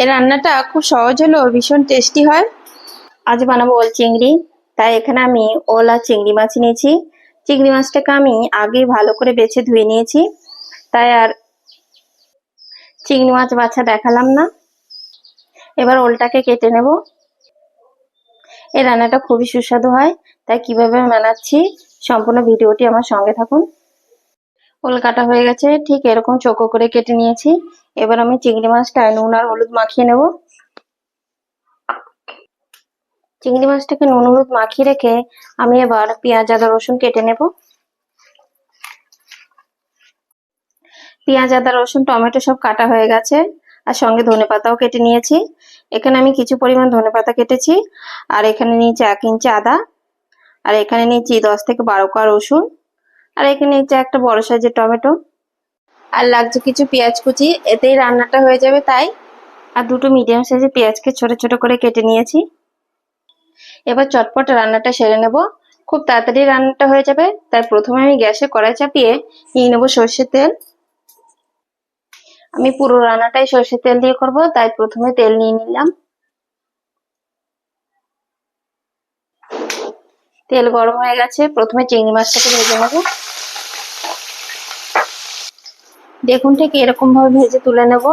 এই রান্নাটা খুব সহজ হলেও ভীষণ টেস্টি হয়। আজ বানাবো ওল চিংড়ি, তাই এখানে আমি ওল আর চিংড়ি মাছ নিয়েছি। চিংড়ি মাছটাকে আমি আগে ভালো করে বেছে ধুয়ে নিয়েছি। তাই আর চিংড়ি মাছ বাছা দেখালাম না। এবার ওলটাকে কেটে নেব। এই রান্নাটা খুবই সুস্বাদু হয়, তাই কীভাবে বানাচ্ছি সম্পূর্ণ ভিডিওটি আমার সঙ্গে থাকুন। ওল কাটা হয়ে গেছে, ঠিক এরকম চোখো করে কেটে নিয়েছি। এবার আমি চিংড়ি মাছটায় নুন আর হলুদ মাখিয়ে নেব। চিংড়ি মাছটাকে নুন হলুদ মাখিয়ে রেখে আমি এবার পেঁয়াজ, আদা, রসুন কেটে নেব। পেঁয়াজ, আদা, রসুন, টমেটো সব কাটা হয়ে গেছে আর সঙ্গে ধনে পাতাও কেটে নিয়েছি। এখানে আমি কিছু পরিমাণ ধনে পাতা কেটেছি আর এখানে নিয়েছি এক ইঞ্চি আদা আর এখানে নিয়েছি দশ থেকে বারো কোয়া রসুন। আর এখানে নিয়েছি একটা বড় সাইজের টমেটো। আর লাগছে কিছু পেঁয়াজ কুচি, এতেই রান্নাটা হয়ে যাবে তাই। আর দুটো মিডিয়াম সাইজের পেঁয়াজকে ছোট ছোট করে কেটে নিয়েছি। এবার চটপট রান্নাটা সেরে নেব। খুব তাড়াতাড়ি রান্নাটা হয়ে যাবে, তাই প্রথমে আমি গ্যাসে কড়াই চাপিয়ে নিয়ে নেব সর্ষের তেল। আমি পুরো রান্নাটাই সর্ষের তেল দিয়ে করব, তাই প্রথমে তেল নিয়ে নিলাম। তেল গরম হয়ে গেছে, প্রথমে চিংড়ি মাছটাকে ভেজে নেব। দেখুন, ঠিক এরকম ভাবে ভেজে তুলে নেব।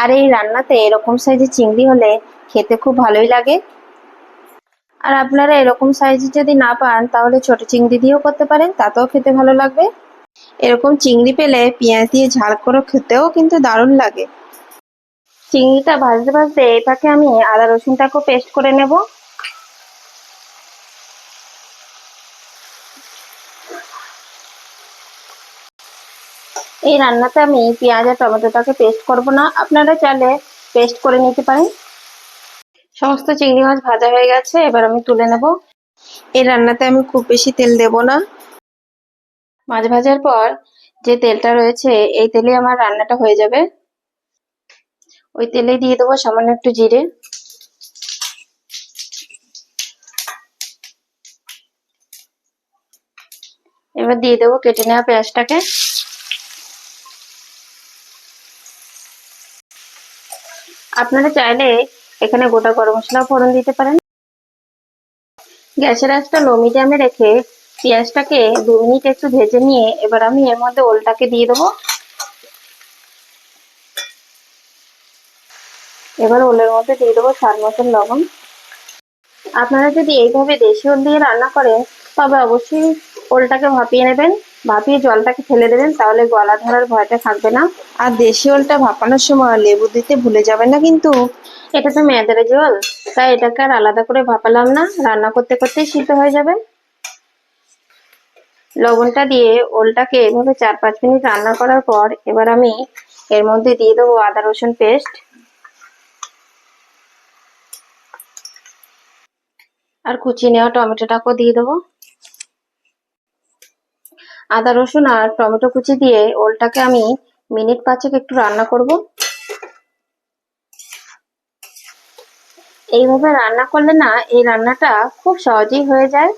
আর এই রান্নাতে এরকম সাইজের চিংড়ি হলে খেতে খুব ভালোই লাগে। আর আপনারা এরকম সাইজের যদি না পান, তাহলে ছোট চিংড়ি দিয়েও করতে পারেন, তাতেও খেতে ভালো লাগবে। এরকম চিংড়ি পেলে পেঁয়াজ দিয়ে ঝাল করে খেতেও কিন্তু দারুণ লাগে। চিংড়িটা ভাজতে ভাজতে এই পাকে আমি আদা রসুনটাকেও পেস্ট করে নেব। এই রান্নাতে আমি পেঁয়াজ আর টমেটোটাকে পেস্ট করব না। আপনারা চাইলে পেস্ট করে নিতে পারেন। সমস্ত চিংড়ি মাছ ভাজা হয়ে গেছে, এবার আমি তুলে নেব। এই রান্নাতে আমি খুব বেশি তেল দেব না। মাছ ভাজার পর যে তেলটা রয়েছে, এই তেলে আমার রান্নাটা হয়ে যাবে। ওই তেলে দিয়ে দেবো সামান্য একটু জিরে। এবার দিয়ে দেবো কেটে নেওয়া পেঁয়াজটাকে। আপনারা চাইলে এখানে গোটা গরম মশলা ফোড়ন দিতে পারেন। গ্যাসের আঁচটা লো মিডিয়ামে রেখে পেঁয়াজটাকে দু মিনিট একটু ভেজে নিয়ে এবার আমি এর মধ্যে ওলটাকে দিয়ে দেবো। এবার ওলের মধ্যে দিয়ে দেবো স্বাদ মতন লবণ। আপনারা যদি এইভাবে দেশি ওল দিয়ে রান্না করেন, তবে অবশ্যই ওলটাকে ভাপিয়ে নেবেন। ভাপিয়ে জলটাকে ফেলে দেবেন, তাহলে গলা ধরার ভয়টা থাকবে না। আর দেশি ওলটা ভাপানোর সময় লেবু দিতে ভুলে যাবেন না কিন্তু। এটা তো মেয়েদের জল, তাই এটাকে আর আলাদা করে ভাপালাম না, রান্না করতে করতেই সিদ্ধ হয়ে যাবে। লবণটা দিয়ে ওলটাকে এভাবে চার পাঁচ মিনিট রান্না করার পর এবার আমি এর মধ্যে দিয়ে দেবো আদা, রসুন পেস্ট। আর কুচিয়ে নেওয়া টমেটোটাকেও দিয়ে দেবো। আদা, রসুন আর টমেটো কুচি দিয়ে ওলটাকে আমি মিনিট পাঁচেক একটু রান্না করব। এইভাবে রান্না করলে না, এই রান্নাটা খুব সহজেই হয়ে যায়।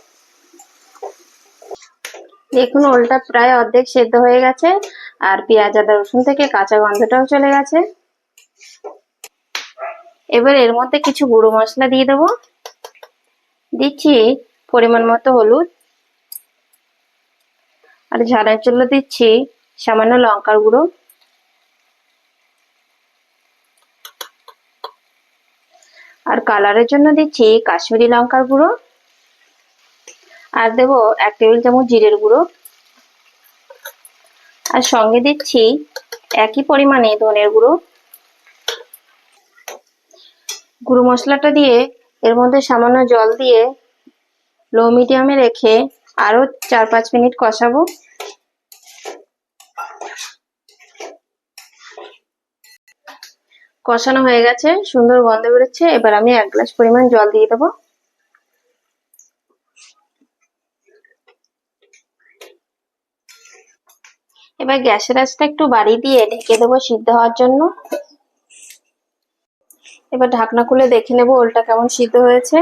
দেখুন, ওলটা প্রায় অর্ধেক সেদ্ধ হয়ে গেছে আর পেঁয়াজ, আদা, রসুন থেকে কাঁচা গন্ধটাও চলে গেছে। এবার এর মধ্যে কিছু গুঁড়ো মশলা দিয়ে দেবো। দিচ্ছি পরিমাণ মতো হলুদ। আর ঝালের জন্য দিচ্ছি, সামান্য লঙ্কার গুঁড়ো। আর কালারের জন্য দিচ্ছি কাশ্মীরি লঙ্কার গুঁড়ো। আর দেব এক টেবিল চামচ জিরের গুঁড়ো। আর সঙ্গে দিচ্ছি একই পরিমাণে ধনের গুঁড়ো। গুঁড়ো মশলাটা দিয়ে এর মধ্যে সামান্য জল দিয়ে লো মিডিয়ামে রেখে আরও চার, পাঁচ মিনিট কষাবো। কষানো হয়ে গেছে, সুন্দর গন্ধ বেরোচ্ছে। এবার আমি এক গ্লাস পরিমাণ জল দিয়ে দেবো। এবার গ্যাসের আঁচটা একটু বাড়িয়ে দিয়ে ঢেকে দেবো সিদ্ধ হওয়ার জন্য। এবার ঢাকনা খুলে দেখে নেব ওলটা কেমন সিদ্ধ হয়েছে।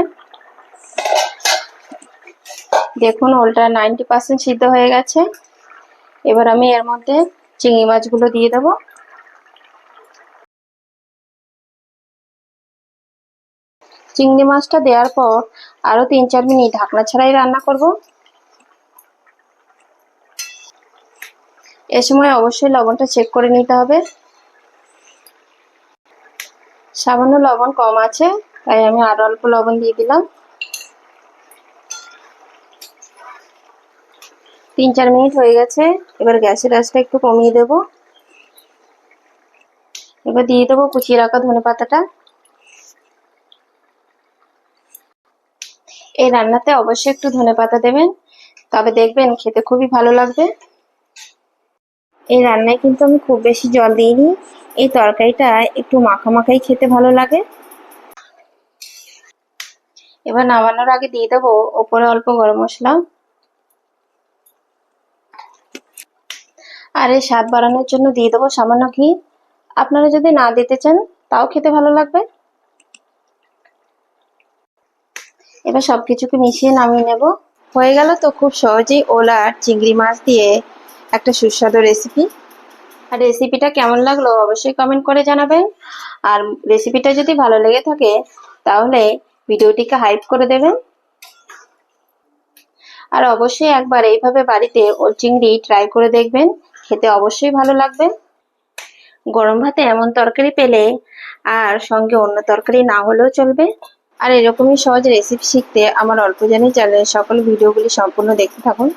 দেখুন, ওলটা নাইনটি পার্সেন্ট সিদ্ধ হয়ে গেছে। এবার আমি এর মধ্যে চিংড়ি মাছগুলো দিয়ে দেবো। চিংড়ি মাছটা দেওয়ার পর আরও তিন চার মিনিট ঢাকনা ছাড়াই রান্না করব। এ সময় অবশ্যই লবণটা চেক করে নিতে হবে। সামান্য লবণ কম আছে, তাই আমি আরও অল্প লবণ দিয়ে দিলাম। তিন চার মিনিট হয়ে গেছে। এবার গ্যাসের আঁচটা একটু কমিয়ে দেব। এবার দিয়ে দেবো কুচিয়ে রাখা ধনে পাতাটা। এই রান্নাতে অবশ্যই একটু ধনে পাতা দেবেন, তবে দেখবেন খেতে খুবই ভালো লাগবে। এই রান্নায় কিন্তু আমি খুব বেশি জল দিইনি। এই তরকারিটা একটু মাখা মাখাই খেতে ভালো লাগে। এবার নামানোর আগে দিয়ে দেবো ওপরে অল্প গরম মশলা। আর স্বাদ বাড়ানোর জন্য দিয়ে দেবো সামান্য ঘি। আপনারা যদি না দিতে চান, তাও খেতে ভালো লাগবে। এবার সব কিছুকে মিশিয়ে নামিয়ে নেব। হয়ে গেল তো খুব সহজেই ওলা আর চিংড়ি মাছ দিয়ে একটা সুস্বাদু রেসিপি আর রেসিপিটা কেমন লাগল অবশ্যই কমেন্ট করে জানাবেন। আর রেসিপিটা যদি ভালো লেগে থাকে, তাহলে ভিডিওটিকে হাইপ করে দেবেন। আর অবশ্যই একবার এইভাবে বাড়িতে ওল চিংড়ি ট্রাই করে দেখবেন। খেতে অবশ্যই ভালো লাগবে। গরম ভাতে এমন তরকারি পেলে আর সঙ্গে অন্য তরকারি না হলেও চলবে। আর এরকমই সহজ রেসিপি শিখতে আমার অল্প জানি চ্যানেলের সকল ভিডিওগুলি সম্পূর্ণ দেখতে থাকুন।